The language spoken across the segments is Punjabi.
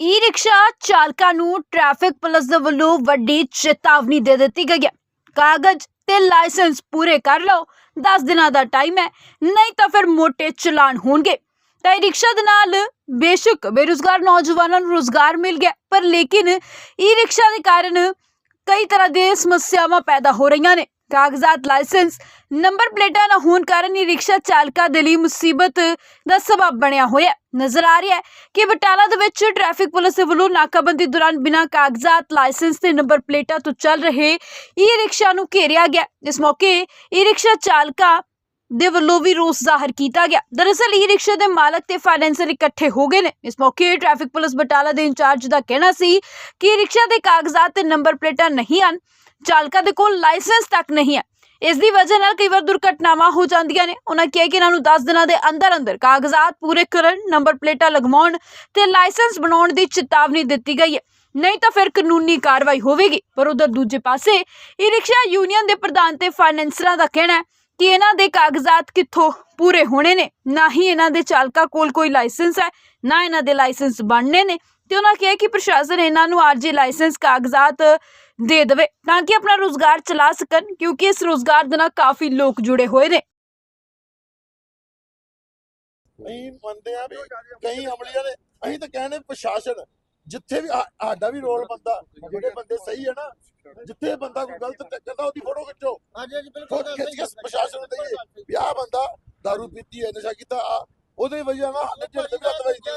ਈ ਰਿਕਸ਼ਾ ਚਾਲਕਾਂ ਨੂੰ ਟ੍ਰੈਫਿਕ ਪੁਲਿਸ ਦੇ ਵੱਲੋਂ ਵੱਡੀ ਚੇਤਾਵਨੀ ਦੇ ਦਿੱਤੀ ਗਈ ਹੈ। ਕਾਗਜ਼ ਤੇ ਲਾਇਸੈਂਸ ਪੂਰੇ ਕਰ ਲਓ 10 ਦਿਨਾਂ ਦਾ ਟਾਈਮ ਹੈ, ਨਹੀਂ ਤਾਂ ਫਿਰ ਮੋਟੇ ਚਲਾਨ ਹੋਣਗੇ। ਤਾਂ ਈ ਰਿਕਸ਼ਾ ਦੇ ਨਾਲ ਬੇਸ਼ੱਕ ਬੇਰੁਜ਼ਗਾਰ ਨੌਜਵਾਨਾਂ ਨੂੰ ਰੋਜ਼ਗਾਰ ਮਿਲ ਗਿਆ, ਪਰ ਲੇਕਿਨ ਈ ਰਿਕਸ਼ਾ ਦੇ ਕਾਰਨ ਕਈ ਤਰ੍ਹਾਂ ਦੀਆਂ ਸਮੱਸਿਆਵਾਂ ਪੈਦਾ ਹੋ ਰਹੀਆਂ ਨੇ। ਕਾਗਜ਼ਾਤ ਲਾਇਸੈਂਸ ਨੰਬਰ ਪਲੇਟਾਂ ਨਾ ਹੋਣ ਕਾਰਨ ਈ ਰਿਕਸ਼ਾ ਚਾਲਕਾਂ ਦੇ ਲਈ ਮੁਸੀਬਤ ਦਾ ਸਬਬ ਬਣਿਆ ਹੋਇਆ। ਨਜ਼ਰ ਆ ਰਿਹਾ ਹੈ ਕਿ ਬਟਾਲਾ ਦੇ ਵਿੱਚ ਟ੍ਰੈਫਿਕ ਪੁਲਿਸ ਦੇ ਵੱਲੋਂ ਨਾਕਾਬੰਦੀ ਦੌਰਾਨ ਬਿਨਾਂ ਕਾਗਜ਼ਾਤ ਲਾਇਸੈਂਸ ਤੇ ਨੰਬਰ ਪਲੇਟਾਂ ਤੋਂ ਚੱਲ ਰਹੇ ਈ ਰਿਕਸ਼ਾ ਨੂੰ ਘੇਰਿਆ ਗਿਆ। ਇਸ ਮੌਕੇ ਈ ਰਿਕਸ਼ਾ ਚਾਲਕਾਂ ਦੇ ਵੱਲੋਂ ਵੀ ਰੋਸ ਜ਼ਾਹਰ ਕੀਤਾ ਗਿਆ। ਦਰਅਸਲ ਈ ਰਿਕਸ਼ਾ ਦੇ ਮਾਲਕ ਤੇ ਫਾਈਨੈਂਸਰ ਇਕੱਠੇ ਹੋ ਗਏ ਨੇ। ਇਸ ਮੌਕੇ ਟ੍ਰੈਫਿਕ ਪੁਲਿਸ ਬਟਾਲਾ ਦੇ ਇੰਚਾਰਜ ਦਾ ਕਹਿਣਾ ਸੀ ਕਿ ਰਿਕਸ਼ਾ ਦੇ ਕਾਗਜ਼ਾਤ ਤੇ ਨੰਬਰ ਪਲੇਟਾਂ ਨਹੀਂ ਹਨ। ਚਾਲਕਾਂ ਦੇ ਕੋਲ ਲਾਇਸੈਂਸ ਤੱਕ ਨਹੀਂ ਹੈ। ਇਸ ਦੀ ਵਜ੍ਹਾ ਨਾਲ ਕਈ ਵਾਰ ਦੁਰਘਟਨਾਵਾਂ ਹੋ ਜਾਂਦੀਆਂ ਨੇ। ਉਹਨਾਂ ਕਿਹਾ ਕਿ ਇਹਨਾਂ ਨੂੰ 10 ਦਿਨਾਂ ਦੇ ਅੰਦਰ ਅੰਦਰ ਕਾਗਜ਼ਾਤ ਪੂਰੇ ਕਰਨ, ਨੰਬਰ ਪਲੇਟਾਂ ਲਗਵਾਉਣ ਤੇ ਲਾਇਸੈਂਸ ਬਣਾਉਣ ਦੀ ਚੇਤਾਵਨੀ ਦਿੱਤੀ ਗਈ ਹੈ। ਨਹੀਂ ਤਾਂ ਫਿਰ ਕਾਨੂੰਨੀ ਕਾਰਵਾਈ ਹੋਵੇਗੀ, ਪਰ ਉਧਰ ਦੂਜੇ ਪਾਸੇ ਈ ਰਿਕਸ਼ਾ ਯੂਨੀਅਨ ਦੇ ਪ੍ਰਧਾਨ ਤੇ ਫਾਈਨੈਂਸਰਾਂ ਦਾ ਕਹਿਣਾ ਹੈ ਕਿ ਇਹਨਾਂ ਦੇ ਕਾਗਜ਼ਾਤ ਕਿੱਥੋਂ ਪੂਰੇ ਹੋਣੇ ਨੇ। ਨਾ ਹੀ ਇਹਨਾਂ ਦੇ ਚਾਲਕਾਂ ਕੋਲ ਕੋਈ ਲਾਇਸੈਂਸ ਹੈ, ਨਾ ਇਹਨਾਂ ਦੇ ਲਾਇਸੈਂਸ ਬਣਨੇ ਨੇ। ਤੇ ਉਹਨਾਂ ਕਿਹਾ ਕਿ ਪ੍ਰਸ਼ਾਸਨ ਇਹਨਾਂ ਨੂੰ ਆਰਜੀ ਲਾਇਸੈਂਸ ਕਾਗਜ਼ਾਤ ਦੇ ਦੇਵੇ ਤਾਂ ਕਿ ਆਪਣਾ ਰੋਜ਼ਗਾਰ ਚਲਾ ਸਕਣ ਕਿਉਂਕਿ ਇਸ ਰੋਜ਼ਗਾਰ ਦੇ ਨਾਲ ਕਾਫੀ ਲੋਕ ਜੁੜੇ ਹੋਏ ਨੇ। ਅਸੀਂ ਮੰਨਦੇ ਆ ਵੀ ਕਈ ਅਮਲੀਆਂ ਨੇ ਅਸੀਂ ਤਾਂ ਕਹਿੰਦੇ ਪ੍ਰਸ਼ਾਸਨ ਜਿੱਥੇ ਵੀ ਸਾਡਾ ਵੀ ਰੋਲ ਬੰਦਾ ਜਿਹੜੇ ਬੰਦੇ ਸਹੀ ਹੈ ਨਾ ਜਿੱਥੇ ਬੰਦਾ ਕੋਈ ਗਲਤ ਕਰਦਾ ਉਹਦੀ ਫੋਟੋ ਖਿੱਚੋ। ਹਾਂਜੀ ਹਾਂਜੀ ਬਿਲਕੁਲ ਖਿੱਚ ਕੇ ਪ੍ਰਸ਼ਾਸਨ ਨੂੰ ਦਈਏ ਵੀ ਆਹ ਬੰਦਾ ਦਾਰੂ ਪੀਤੀ ਹੈ ਨਸ਼ਾ ਕੀਤਾ ਆ ਉਹਦੇ ਵਜ੍ਹਾ ਨਾਲ ਹਾਲੇ ਢਿੱਡ ਤੇ ਵੀ ਹੱਥ ਵੱਜਦੀ ਹੈ।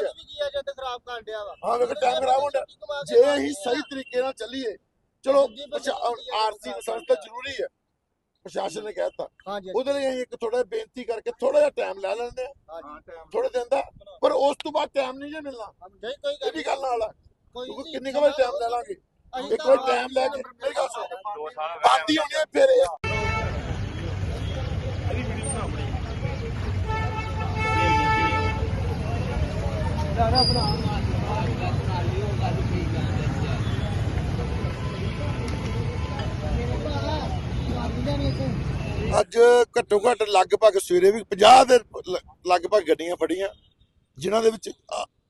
ਆ ਵੇਖ ਟਾਈਮ ਖਰਾਬ ਹੁੰਦਾ ਜੇ ਅਸੀਂ ਸਹੀ ਤਰੀਕੇ ਨਾਲ ਚੱਲੀਏ ਚਲੋ ਆਰਸੀ ਲਾਇਸੈਂਸ ਤਾਂ ਜ਼ਰੂਰੀ ਹੈ ਪ੍ਰਸ਼ਾਸਨ ਨੇ ਕਹਿਤਾ ਉਹਦੇ ਲਈ ਅਸੀਂ ਇੱਕ ਥੋੜਾ ਬੇਨਤੀ ਕਰਕੇ ਥੋੜਾ ਜਿਹਾ ਟਾਈਮ ਲੈ ਲੈਂਦੇ ਆ ਥੋੜੇ ਦਿਨ ਦਾ ਪਰ ਉਸ ਤੋਂ ਬਾਅਦ ਟਾਈਮ ਨਹੀਂ ਜੇ ਮਿਲਣਾ ਨਹੀਂ ਕੋਈ ਗੱਲ ਨਾਲ ਕੋਈ ਕਿੰਨੀ ਕੁ ਵਾਰ ਟਾਈਮ ਲੈ ਲਾਂਗੇ ਇੱਕ ਵਾਰ ਟਾਈਮ ਲੈ ਕੇ ਮੇਰੀ ਗੱਲ ਸੁਣ ਬਾਦੀ ਹੋਣੀ ਆ ਫਿਰ ਇਹ ਅੱਜ ਘੱਟੋ ਘੱਟ ਲਗਭਗ ਸਵੇਰੇ ਵੀ 50 ਦੇ ਲਗਭਗ ਗੱਡੀਆਂ ਫੜੀਆਂ, ਜਿਨ੍ਹਾਂ ਦੇ ਵਿੱਚ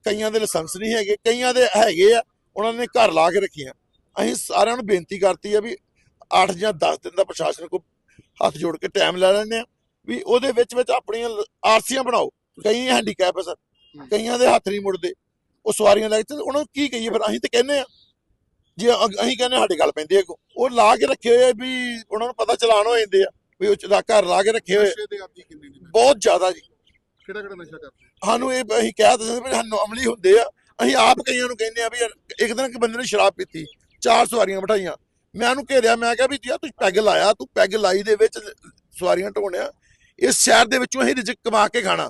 ਕਈਆਂ ਦੇ ਲਾਇਸੈਂਸ ਨਹੀਂ ਹੈਗੇ, ਕਈਆਂ ਦੇ ਹੈਗੇ ਆ, ਉਹਨਾਂ ਨੇ ਘਰ ਲਾ ਕੇ ਰੱਖੀਆਂ। ਅਸੀਂ ਸਾਰਿਆਂ ਨੂੰ ਬੇਨਤੀ ਕਰਤੀ ਆ ਵੀ 8 ਜਾਂ 10 ਦਿਨ ਦਾ ਪ੍ਰਸ਼ਾਸਨ ਕੋ ਹੱਥ ਜੋੜ ਕੇ ਟਾਈਮ ਲੈ ਲੈਂਦੇ ਆ ਵੀ ਉਹਦੇ ਵਿੱਚ ਵਿੱਚ ਆਪਣੀਆਂ ਆਰਸੀਆਂ ਬਣਾਓ। ਕਈ ਹੈਂਡੀਕੈਪ ਸਰ ਕਈਆਂ ਦੇ ਹੱਥ ਨਹੀਂ ਮੁੜਦੇ। ਉਹ ਸਵਾਰੀਆਂ ਲੈ ਕੇ ਉਹਨਾਂ ਨੂੰ ਕੀ ਕਹੀਏ ਫਿਰ, ਅਸੀਂ ਤੇ ਕਹਿੰਦੇ ਆ ਜੇ ਅ- ਅਸੀਂ ਕਹਿੰਦੇ ਸਾਡੇ ਗੱਲ ਪੈਂਦੀ ਹੈ ਉਹ ਲਾ ਕੇ ਰੱਖੇ ਹੋਏ ਆ ਵੀ ਉਹਨਾਂ ਨੂੰ ਪਤਾ ਚਲਾਨ ਹੋ ਜਾਂਦੇ ਆ ਵੀ ਉਹ ਚ- ਘਰ ਲਾ ਕੇ ਰੱਖੇ ਹੋਏ ਨਸ਼ੇ ਦੇ ਆਦੀ ਕਿੰਨੇ ਨੇ ਬਹੁਤ ਜ਼ਿਆਦਾ ਜੀ। ਕਿਹੜਾ ਕਿਹੜਾ ਨਸ਼ਾ ਕਰਦੇ? ਸਾਨੂੰ ਇਹ ਅਸੀਂ ਕਹਿ ਦਿੰਦੇ ਵੀ ਸਾਨੂੰ ਅਮਲੀ ਹੁੰਦੇ ਆ। ਅਸੀਂ ਆਪ ਕਈਆਂ ਨੂੰ ਕਹਿੰਦੇ ਆ ਵੀ ਯਾਰ ਇੱਕ ਦਿਨ ਕਿ ਬੰਦੇ ਨੇ ਸ਼ਰਾਬ ਪੀਤੀ ਚਾਰ ਸਵਾਰੀਆਂ ਬਿਠਾਈਆਂ। ਮੈਂ ਉਹਨੂੰ ਘੇਰਿਆ ਮੈਂ ਕਿਹਾ ਵੀ ਯਾਰ ਤੂੰ ਪੈਗ ਲਾਇਆ ਤੂੰ ਪੈਗ ਲਾਈ ਦੇ ਵਿੱਚ ਸਵਾਰੀਆਂ ਢੋਣਿਆ। ਇਸ ਸ਼ਹਿਰ ਦੇ ਵਿੱਚੋਂ ਅਸੀਂ ਰਿਜ਼ਕ ਕਮਾ ਕੇ ਖਾਣਾ।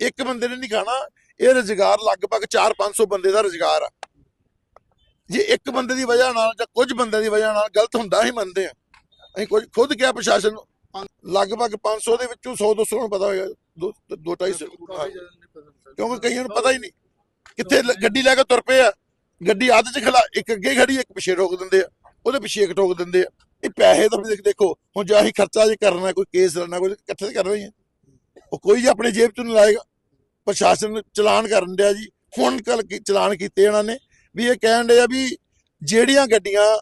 ਇੱਕ ਬੰਦੇ ਨੇ ਨਹੀਂ ਖਾਣਾ ਇਹ ਰੁਜ਼ਗਾਰ ਲਗਭਗ 4-500 ਬੰਦੇ ਦਾ ਰੁਜ਼ਗਾਰ ਆ। ਜੇ ਇੱਕ ਬੰਦੇ ਦੀ ਵਜ੍ਹਾ ਨਾਲ ਜਾਂ ਕੁਝ ਬੰਦੇ ਦੀ ਵਜ੍ਹਾ ਨਾਲ ਗਲਤ ਹੁੰਦਾ ਹੀ ਮੰਨਦੇ ਆ ਅਸੀਂ ਕੁਝ ਖੁਦ ਕਿਹਾ ਪ੍ਰਸ਼ਾਸਨ ਨੂੰ ਲਗਭਗ 500 ਦੇ ਵਿੱਚੋਂ 100 200 ਨੂੰ ਪਤਾ ਹੋਏਗਾ ਦੋ ਦੋ ਢਾਈ ਸੌ। ਹਾਂ। ਕਿਉਂਕਿ ਕਈਆਂ ਨੂੰ ਪਤਾ ਹੀ ਨਹੀਂ ਕਿੱਥੇ ਗੱਡੀ ਲੈ ਕੇ ਤੁਰ ਪਏ ਆ। ਗੱਡੀ ਅੱਧ ਚ ਖਲਾ ਇੱਕ ਅੱਗੇ ਖੜੀ ਇੱਕ ਪਿੱਛੇ ਰੋਕ ਦਿੰਦੇ ਆ। ਉਹਦੇ ਪਿੱਛੇ ਇੱਕ ਠੋਕ ਦਿੰਦੇ ਆ। ਇਹ ਪੈਸੇ ਤਾਂ ਫਿਰ ਦੇਖੋ ਹੁਣ ਜੇ ਅਸੀਂ ਖਰਚਾ ਜੇ ਕਰਨਾ ਕੋਈ ਕੇਸ ਲੜਨਾ ਕੋਈ ਇਕੱਠੇ ਤਾਂ ਕਰਨਾ ਹੀ ਹੈ। ਉਹ ਕੋਈ ਜੀ ਆਪਣੇ ਜੇਬ ਨਹੀਂ ਲਾਏਗਾ। ਪ੍ਰਸ਼ਾਸਨ ਚਲਾਨ ਕਰਨ ਡਿਆ ਜੀ। ਹੁਣ ਕੱਲ ਚਲਾਨ ਕੀਤੇ ਇਹਨਾਂ ਨੇ। ਵੀ ਇਹ ਕਹਿਣ ਡਿਆ ਵੀ ਜਿਹੜੀਆਂ ਗੱਡੀਆਂ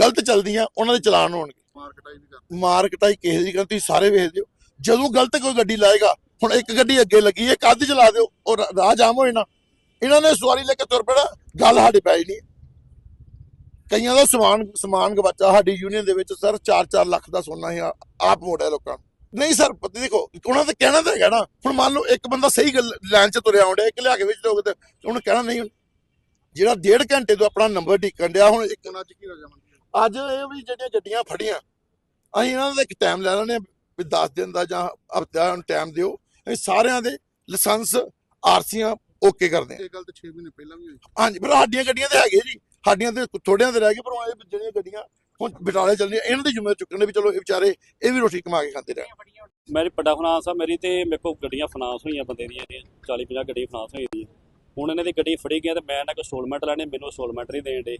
ਗਲਤ ਚੱਲਦੀਆਂ ਉਹਨਾਂ ਦੇ ਚਲਾਨ ਹੋਣਗੇ। ਮਾਰਕਟਾਈ ਵੀ ਕਰਦੇ। ਮਾਰਕਟਾਈ ਕਿਸੇ ਦੀ ਤੁਸੀਂ ਸਾਰੇ ਵੇਖ ਦਿਓ। ਜਦੋਂ ਗਲਤ ਕੋਈ ਗੱਡੀ ਲਾਏਗਾ ਹੁਣ ਇੱਕ ਗੱਡੀ ਅੱਗੇ ਲੱਗੀ ਹੈ ਕੱਦ ਚਲਾ ਦਿਓ ਉਹ ਰਾਹ ਜਾਮ ਹੋਏ ਨਾ ਇਹਨਾਂ ਨੇ ਸਵਾਰੀ ਲੈ ਕੇ ਤੁਰ ਪੈਣਾ ਗੱਲ ਸਾਡੇ ਪੈ ਨਹੀਂ ਕਈਆਂ ਦਾ ਸਮਾਨ ਸਮਾਨ ਗਵਾਚਾ ਸਾਡੀ ਯੂਨੀਅਨ ਦੇ ਵਿੱਚ ਸਰ 4-4 ਲੱਖ ਦਾ ਸੋਨਾ ਹੀ ਆ- ਆਪ ਮੋੜਿਆ ਲੋਕਾਂ ਨੂੰ। ਨਹੀਂ ਸਰ ਪਤਾ ਦੇਖੋ ਉਹਨਾਂ ਦਾ ਕਹਿਣਾ ਤਾਂ ਹੈਗਾ ਨਾ। ਹੁਣ ਮੰਨ ਲਓ ਇੱਕ ਬੰਦਾ ਸਹੀ ਗੱਲ ਲਾਈਨ 'ਚ ਤੁਰਿਆ ਆਉਂਦਾ ਇੱਕ ਲਿਆ ਕੇ ਵਿੱਚ ਲੋਕ ਤੇ। ਉਹਨੂੰ ਕਹਿਣਾ ਨਹੀਂ ਜਿਹੜਾ ਡੇਢ ਘੰਟੇ ਤੋਂ ਆਪਣਾ ਨੰਬਰ ਢੀਕਣ ਡਿਆ ਹੁਣ ਇੱਕ ਹੁਣ ਅੱਜ ਕੀ ਰਜਾਮੰਦੀ ਅੱਜ ਇਹ ਵੀ ਜਿਹੜੀਆਂ ਗੱਡੀਆਂ ਫੜੀਆਂ ਅਸੀਂ ਇਹਨਾਂ ਦਾ ਇੱਕ ਟਾਈਮ ਲੈ ਲੈਣੇ ਵੀ 10 ਦਿਨ ਦਾ ਜਾਂ ਹਫ਼ਤਾ ਨੂੰ ਟਾਈਮ ਦਿਓ। ਅਸੀਂ ਸਾਰਿਆਂ ਦੇ ਲਾਇਸੈਂਸ ਆਰਸੀਆਂ ਓਕੇ ਕਰਦੇ ਹਾਂ। ਇਹ ਗੱਲ ਤਾਂ 6 ਮਹੀਨੇ ਪਹਿਲਾਂ ਵੀ ਹੋਈ। ਹਾਂਜੀ ਪਰ ਸਾਡੀਆਂ ਗੱਡੀਆਂ ਤੇ ਹੈਗੇ ਜੀ। ਸਾਡੀਆਂ ਤੇ ਥੋੜਿਆਂ ਤੇ ਰਹਿ ਗਏ ਪਰ ਉਹ ਇਹ ਜਿਹੜੀਆਂ ਗੱਡੀਆਂ ਹੁਣ ਬਟਾਲੇ ਚੱਲਣੀਆਂ ਇਹਨਾਂ ਦੀ ਜ਼ਿੰਮੇਵਾਰੀ ਚੁੱਕਣੇ ਵੀ ਚਲੋ ਇਹ ਵਿਚਾਰੇ ਇਹ ਵੀ ਰੋਟੀ ਕਮਾ ਕੇ ਖਾਂਦੇ ਰਹਿਣ। ਮੇਰੀ ਵੱਡਾ ਫਾਈਨਾਂਸ ਆ ਮੇਰੀ ਤੇ ਮੇਰੇ ਕੋਲ ਗੱਡੀਆਂ ਫਾਈਨਾਂਸ ਹੋਈਆਂ ਬੰਦੇ ਦੀਆਂ ਇਹਦੀਆਂ 40 50 ਗੱਡੀ ਫਾਈਨਾਂਸ ਹੋਈ ਦੀਆਂ। ਹੁਣ ਇਹਨਾਂ ਦੀ ਗੱਡੀ ਫੜੀ ਗਿਆ ਤੇ ਮੈਂ ਇਹਨਾਂ ਕੋਲ ਸਟੋਲਮੈਂਟ ਲੈਣੇ ਮੈਨੂੰ ਸਟੋਲਮੈਂਟ ਨਹੀਂ ਦੇਣ ਦੇ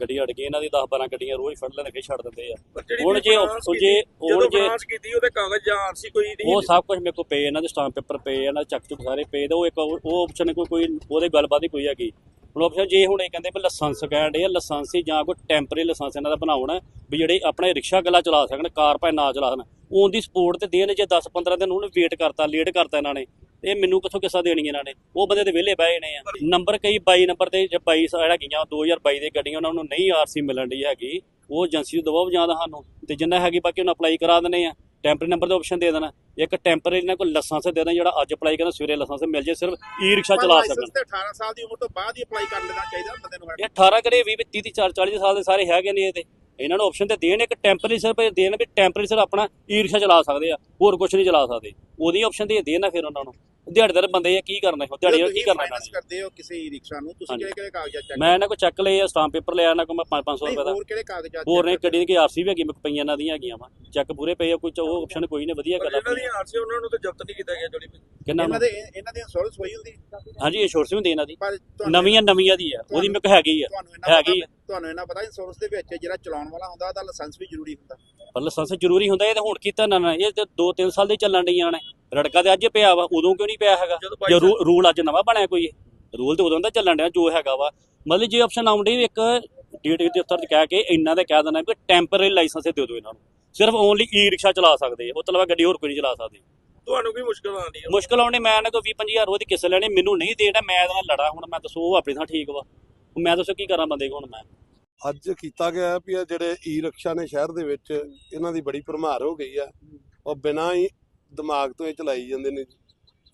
ਗੱਡੀ ਅੜ ਗਈ ਇਹਨਾਂ ਦੀ 10 12 ਗੱਡੀਆਂ ਰੋਜ਼ ਫੜ ਲੈਂਦੇ ਫੇਰ ਛੱਡ ਦਿੰਦੇ ਆ। ਹੁਣ ਜੇ ਜੇ ਹੁਣ ਜੇ ਫਾਈਨਾਂਸ ਕੀਤੀ ਉਹਦੇ ਕਾਗਜ਼ ਜਾਂ ਆਰਸੀ ਕੋਈ ਨਹੀਂ ਉਹ ਸਭ ਕੁਝ ਮੇਰੇ ਕੋਲ ਪਏ ਇਹਨਾਂ ਦੇ ਸਟਾਂਪ ਪੇਪਰ ਪਏ ਇਹਨਾਂ ਦੇ ਚੱਕ ਚੁੱਕ ਸਾਰੇ ਪਏ ਤੇ ਉਹ ਇੱਕ ਉਹ ਆਪਸ਼ਨ ਕੋਈ ਕੋਈ ਉਹਦੇ ਗੱਲਬਾਤ ਹੀ ਕੋਈ ਹੈਗੀ। ਹੁਣ ਆਪਸ਼ਨ ਜੇ ਹੁਣ ਇਹ ਕਹਿੰਦੇ ਵੀ ਲਾਇਸੈਂਸ ਕਹਿਣ ਦੇ ਆ ਲਾਇਸੈਂਸ ਹੀ ਜਾਂ ਕੋਈ ਟੈਂਪਰੇਰੀ ਲਾਇਸੈਂਸ ਇਹਨਾਂ ਦਾ ਬਣਾਉਣਾ ਵੀ ਜਿਹੜੇ ਆਪਣੇ ਰਿਕਸ਼ਾ ਗੱਲਾ ਚਲਾ ਸਕਣ ਕਾਰ ਭਾਵੇਂ ਨਾ ਚਲਾ ਸਕਣ ਉਹਨ ਦੀ ਸਪੋਰਟ ਤੇ ਦੇਣ ਜੇ 10 15 ਦਿਨ ਉਹਨੂੰ ਵੇਟ ਕਰਤਾ ਲੇਟ ਕਰਤਾ ਇਹਨਾਂ ਨੇ ਇਹ ਮੈਨੂੰ ਕਿੱਥੋਂ ਕਿੱਸਾ ਦੇਣੀ ਇਹਨਾਂ ਨੇ? ਉਹ ਬੰਦੇ ਤੇ ਵਿਹਲੇ ਬਹਿ ਜਾਣੇ ਆ। ਨੰਬਰ ਕਈ 22 ਨੰਬਰ ਤੇ ਜੇ 22 ਜਿਹੜਾ ਗਈਆਂ 2022 ਦੇ ਗੱਡੀਆਂ ਉਹਨਾਂ ਨੂੰ ਨਹੀਂ ਆਰਸੀ ਮਿਲਣ ਦੀ ਹੈਗੀ। ਉਹ ਏਜੰਸੀ ਨੂੰ ਦਬਾਓ ਜਾਂਦਾ ਸਾਨੂੰ। ਤੇ ਜਿੰਨਾ ਹੈਗੀ ਬਾਕੀ ਉਹਨੂੰ ਅਪਲਾਈ ਕਰਾ ਦਿੰਦੇ ਆ। ਟੈਂਪਰੇਰੀ ਨੰਬਰ ਦਾ ਆਪਸ਼ਨ ਦੇ ਦੇਣਾ। ਇੱਕ ਟੈਂਪਰੇਰੀ ਇਹਨਾਂ ਕੋਲ ਲਾਇਸੈਂਸ ਦੇ ਦੇਣਾ ਜਿਹੜਾ ਅੱਜ ਅਪਲਾਈ ਕਰਨਾ ਸਵੇਰੇ ਲਾਇਸੈਂਸ ਮਿਲ ਜੇ ਸਿਰਫ ਈ ਰਿਕਸ਼ਾ ਚਲਾ ਸਕਣ। ਤੇ 18 ਸਾਲ ਦੀ ਉਮਰ ਤੋਂ ਬਾਅਦ ਹੀ ਅਪਲਾਈ ਕਰ ਲੈਣਾ ਚਾਹੀਦਾ ਬੰਦੇ ਨੂੰ। ਇਹ 18 ਕਰੇ 20 30 30 40 ਸਾਲ ਦੇ ਸਾਰੇ ਹੈਗੇ ਨੇ ਇਹ ਤੇ। ਇਹਨਾਂ ਨੂੰ ਆਪਸ਼ਨ ਤੇ ਦੇਣ ਇੱਕ ਟੈਂਪਰੇਰੀ ਸਿਰਫ ਦੇਣ ਵੀ ਟੈਂਪਰੇਰੀ ਸਿਰ ਆਪਣਾ ਈ ਰਿਕਸ਼ਾ ਚਲਾ ਸਕਦੇ ਆ ਹੋਰ ਕੁਝ ਨਹੀਂ ਚਲਾ ਸਕਦੇ। ਉਹਦੀ ਆਪਸ਼ਨ ਤੇ ਦੇਣ ਫਿਰ ਉਹਨਾਂ ਨੂੰ। ਦਿਹਾੜੀਦਾਰ ਬੰਦੇ ਆ ਕੀ ਕਰਨਾ ਹੈ ਦਿਹਾੜੀ ਕੀ ਕਰਨਾ ਇਹਨਾਂ ਨੇ? ਕਰਦੇ ਹੋ ਕਿਸੇ ਰਿਕਸ਼ਾ ਨੂੰ ਤੁਸੀਂ। ਕਿਹੜੇ ਕਿਹੜੇ ਕਾਗਜ਼ਾਤ ਚੈੱਕ ਮੈਂ ਇਹਨਾਂ ਕੋ ਚੈੱਕ ਲਏ ਆ ਸਟਾਂਪ ਪੇਪਰ ਲਿਆ ਇਹਨਾਂ ਕੋ ਮੈਂ 5 500 ਨਹੀਂ ਰੁਪਏ ਦਾ। ਹੋਰ ਕਿਹੜੇ ਕਾਗਜ਼ਾਤ ਹੋਰ ਨੇ ਗੱਡੀ ਦੀ ਆਰਸੀ ਵੀ ਹੈਗੀ ਕੋਲ ਪਈਆਂ ਇਹਨਾਂ ਦੀਆਂ ਹੈਗੀਆਂ ਵਾ। ਚੈੱਕ ਪੂਰੇ ਪਏ ਆ ਕੋਈ ਚ- ਉਹ ਆਪਸ਼ਨ ਕੋਈ ਨਹੀਂ ਵਧੀਆ ਗੱਲ ਆ। ਦੀ ਆਰਸੀ ਉਹਨਾਂ ਨੂੰ ਤਾਂ ਜ਼ਬਤ ਨਹੀਂ ਕੀਤਾ ਗਿਆ ਜਿਹੜੀ ਕਿੰਨਾ ਇਹਨਾਂ ਦੇ ਇਹਨਾਂ ਦੀ ਇੰਸ਼ੋਰੈਂਸ ਹੋਈ ਹੁੰਦੀ? ਹਾਂਜੀ ਇੰਸ਼ੋਰੈਂਸ ਵੀ ਹੁੰਦੀ ਇਹਨਾਂ ਦੀ। ਨਵੀਆਂ ਨਵੀਆਂ ਦੀ ਆ ਉਹਦੀ ਮੇਰੇ ਕੋਲ ਹੈਗੀ ਆ ਇਹਨਾਂ ਹੈਗੀ ਤੁਹਾਨੂੰ ਇਹਨਾਂ ਪਤਾ ਇੰਸ਼ੋਰੈਂਸ ਦੇ ਵਿੱਚ ਜਿਹੜਾ ਚਲਾਉਣ ਵਾਲਾ ਹੁੰਦਾ ਉਹਦਾ ਲਾਇਸੈਂਸ ਵੀ ਜ਼ਰੂਰੀ ਹੁੰਦਾ। ਪਰ ਲਾਇਸੈਂਸ ਜ਼ਰੂਰੀ ਹੁੰਦਾ ਇਹ ਤਾਂ ਹੁਣ ਕੀਤਾ ਨਾ ਨਾ ਇਹ ਤੇ 2-3 ਸਾਲ ਦੇ ਚੱਲਣ ਡੀਆਂ ਨੇ। ਰੜਕਾ ਤੇ ਅੱਜ ਪਿਆ ਵਾ ਉਦੋਂ ਕਿਉਂ ਨਹੀਂ ਪਿਆ ਹੈਗਾ? ਜੇ ਰੂਲ ਅੱਜ ਨਵਾਂ ਬਣਿਆ ਕੋਈ ਰੂਲ ਤੇ ਉਦੋਂ ਦਾ ਚੱਲਣ ਡਿਆ ਜੋ ਹੈਗਾ ਵਾ। ਮਤਲਬ ਜੇ ਆਪਸ਼ਨ ਆਉਂਦੀ ਇੱਕ ਡੀਟੀ ਦੇ ਉੱਤਰ ਕਹਿ ਕੇ ਇੰਨਾ ਦੇ ਕਹਿ ਦੇਣਾ ਵੀ ਟੈਂਪਰੇਰੀ ਲਾਇਸੈਂਸ ਦੇ ਦਿਓ ਇਹਨਾਂ ਨੂੰ। ਸਿਰਫ ਓਨਲੀ ਈ ਰਿਕਸ਼ਾ ਚਲਾ ਸਕਦੇ ਆ ਉਹ ਤੋਂ ਇਲਾਵਾ ਗੱਡੀ ਹੋਰ ਕੋਈ ਨਹੀਂ ਚਲਾ ਸਕਦੇ। ਤੁਹਾਨੂੰ ਕੀ ਮੁਸ਼ਕਲ ਆਉਂਦੀ ਹੈ ਮੁਸ਼ਕਲ ਆਉਣੇ ਮੈਂ ਇਹਨਾਂ ਕੋਲ 20 25000 ਉਹਦੀ ਕਿਸ ਲੈਣੇ ਮੈਨੂੰ ਨਹੀਂ ਦੇਣਾ ਮੈਂ ਇਹਦੇ ਨਾਲ ਲੜਾ ਹੁਣ ਮੈਂ ਦੱਸੋ ਉਹ ਆਪਣੀ ਥਾਂ ਠੀਕ ਵਾ। ਮੈਂ ਦੱਸੋ ਕੀ ਕਰਾਂ ਬੰਦੇ ਕੋਲ ਹੁਣ ਮੈਂ? ਅੱਜ ਕੀਤਾ ਗਿਆ ਵੀ ਇਹ ਜਿਹੜੇ ਈ ਰਿਕਸ਼ਾ ਨੇ ਸ਼ਹਿਰ ਦੇ ਵਿੱਚ ਇਹਨਾਂ ਦੀ ਬੜੀ ਭਰਮਾਰ ਹੋ ਗਈ ਆ। ਉਹ ਬਿਨਾਂ ਹੀ ਦਿਮਾਗ ਤੋਂ ਇਹ ਚਲਾਈ ਜਾਂਦੇ ਨੇ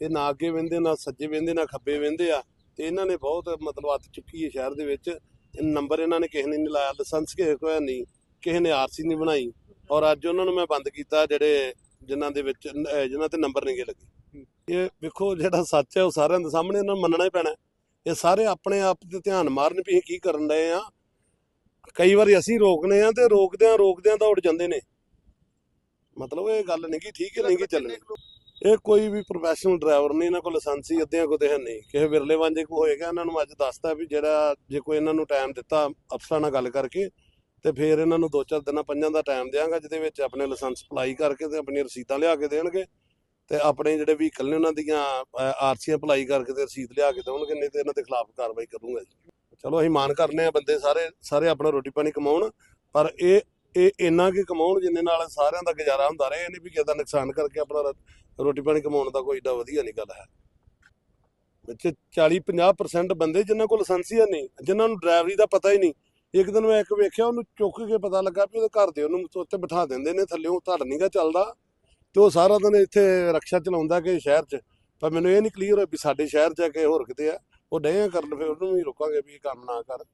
ਇਹ ਨਾ ਅੱਗੇ ਵਹਿੰਦੇ, ਨਾ ਸੱਜੇ ਵਹਿੰਦੇ, ਨਾ ਖੱਬੇ ਵਹਿੰਦੇ ਆ। ਤੇ ਇਹਨਾਂ ਨੇ ਬਹੁਤ ਮਤਲਬ ਹੱਥ ਚੁੱਕੀ ਹੈ ਸ਼ਹਿਰ ਦੇ ਵਿੱਚ। ਨੰਬਰ ਇਹਨਾਂ ਨੇ ਕਿਸੇ ਨੇ ਨਹੀਂ ਲਾਇਆ, ਲਾਇਸੈਂਸ ਕਿਸੇ ਕੋਲ ਨਹੀਂ। ਕਿਸੇ ਨੇ ਆਰਸੀ ਨਹੀਂ ਬਣਾਈ। ਔਰ ਅੱਜ ਉਹਨਾਂ ਨੂੰ ਮੈਂ ਬੰਦ ਕੀਤਾ, ਜਿਹੜੇ ਜਿਨ੍ਹਾਂ ਦੇ ਵਿੱਚ ਅਹ ਜਿਨ੍ਹਾਂ ਤੇ ਨੰਬਰ ਨਹੀਂ ਗੇ ਲੱਗੇ। ਇਹ ਵੇਖੋ ਜਿਹੜਾ ਸੱਚ ਹੈ, ਉਹ ਸਾਰਿਆਂ ਦੇ ਸਾਹਮਣੇ ਇਹਨਾਂ ਨੂੰ ਮੰਨਣਾ ਹੀ ਪੈਣਾ। ਇਹ ਸਾਰੇ ਆਪਣੇ ਆਪ ਤੇ ਧਿਆਨ ਮਾਰਨ ਵੀ ਇਹ ਕੀ ਕਰਨ ਡਏ ਆ। ਕਈ ਵਾਰੀ ਅਸੀਂ ਰੋਕਨੇ ਆ ਤੇ ਰੋਕਦਿਆਂ ਰੋਕਦਿਆਂ ਤਾਂ ਉੱਡ ਜਾਂਦੇ ਨੇ। ਮਤਲਬ ਇਹ ਗੱਲ ਨਹੀਂ ਕਿ ਠੀਕ ਹੈ ਨਹੀਂ ਕਿ ਚੱਲਣੀ। ਇਹ ਕੋਈ ਵੀ ਪ੍ਰੋਫੈਸ਼ਨਲ ਡਰਾਈਵਰ ਨਹੀਂ ਇਹਨਾਂ ਕੋਲ ਲਾਇਸੈਂਸ ਅੱਧਿਆਂ ਕੋਲ ਤੇ ਹੈ ਨਹੀਂ। ਕਿਸੇ ਵਿਰਲੇ ਵਾਂਝੇ ਕੋ ਹੋਏਗਾ ਇਹਨਾਂ ਨੂੰ ਅੱਜ ਦੱਸਤਾ ਵੀ ਜਿਹੜਾ ਜੇ ਕੋਈ ਇਹਨਾਂ ਨੂੰ ਟਾਈਮ ਦਿੱਤਾ ਅਫਸਰਾਂ ਨਾਲ ਗੱਲ ਕਰਕੇ ਤੇ ਫਿਰ ਇਹਨਾਂ ਨੂੰ ਦੋ ਚਾਰ ਦਿਨਾਂ ਪੰਜਾਂ ਦਾ ਟਾਈਮ ਦਿਆਂਗਾ ਜਿਹਦੇ ਵਿੱਚ ਆਪਣੇ ਲਾਇਸੈਂਸ ਅਪਲਾਈ ਕਰਕੇ ਤੇ ਆਪਣੀਆਂ ਰਸੀਦਾਂ ਲਿਆ ਕੇ ਦੇਣਗੇ। ਤੇ ਆਪਣੇ ਜਿਹੜੇ ਵਹੀਕਲ ਨੇ ਉਹਨਾਂ ਦੀਆਂ ਆਰਸੀ ਅਪਲਾਈ ਕਰਕੇ ਤੇ ਰਸੀਦ ਲਿਆ ਕੇ ਦੇਣਗੇ ਨਹੀਂ ਤੇ ਇਹਨਾਂ ਦੇ ਖਿਲਾਫ ਕਾਰਵਾਈ ਕਰੂੰਗਾ ਜੀ। ਚਲੋ ਅਸੀਂ ਮਾਨ ਕਰਨੇ ਆ ਬੰਦੇ ਸਾਰੇ ਸਾਰੇ ਆਪਣਾ ਰੋਟੀ ਪਾਣੀ ਕਮਾਉਣ ਪਰ ਇਹ ਇਹ ਇੰਨਾ ਕੀ ਕਮਾਉਣ ਜਿੰਨੇ ਨਾਲ ਸਾਰਿਆਂ ਦਾ ਗੁਜ਼ਾਰਾ ਹੁੰਦਾ ਰਹੇ, ਇਹ ਨਹੀਂ ਵੀ ਕਿਸੇ ਦਾ ਨੁਕਸਾਨ ਕਰਕੇ ਆਪਣਾ ਰ- ਰੋਟੀ ਪਾਣੀ ਕਮਾਉਣ ਦਾ ਕੋਈ ਏਡਾ ਵਧੀਆ ਨਹੀਂ ਗੱਲ ਹੈ। ਵਿੱਚ 40 50% ਬੰਦੇ ਜਿਨ੍ਹਾਂ ਕੋਲ ਲਾਇਸੈਂਸ ਹੀ ਹੈ ਨਹੀਂ ਜਿਨ੍ਹਾਂ ਨੂੰ ਡਰਾਈਵਰੀ ਦਾ ਪਤਾ ਹੀ ਨਹੀਂ ਇੱਕ ਦਿਨ ਮੈਂ ਇੱਕ ਵੇਖਿਆ, ਉਹਨੂੰ ਚੁੱਕ ਕੇ ਪਤਾ ਲੱਗਾ ਵੀ ਉਹਦੇ ਘਰ ਦੇ ਉਹਨੂੰ ਉੱਤੇ ਬਿਠਾ ਦਿੰਦੇ ਨੇ ਥੱਲਿਓਂ ਧੜ ਨਹੀਂਗਾ ਚੱਲਦਾ। ਤੇ ਉਹ ਸਾਰਾ ਦਿਨ ਇੱਥੇ ਰਕਸ਼ਾ ਚਲਾਉਂਦਾ ਕਿ ਸ਼ਹਿਰ 'ਚ, ਪਰ ਮੈਨੂੰ ਇਹ ਨਹੀਂ ਕਲੀਅਰ ਹੋਇਆ ਵੀ ਸਾਡੇ ਸ਼ਹਿਰ 'ਚ ਆ ਕਿ ਹੋਰ ਕਿਤੇ ਆ। ਉਹ ਡੇ ਕਰਨ, ਫਿਰ ਉਹਨੂੰ ਵੀ ਰੋਕਾਂਗੇ ਵੀ ਇਹ ਕੰਮ ਨਾ ਕਰ।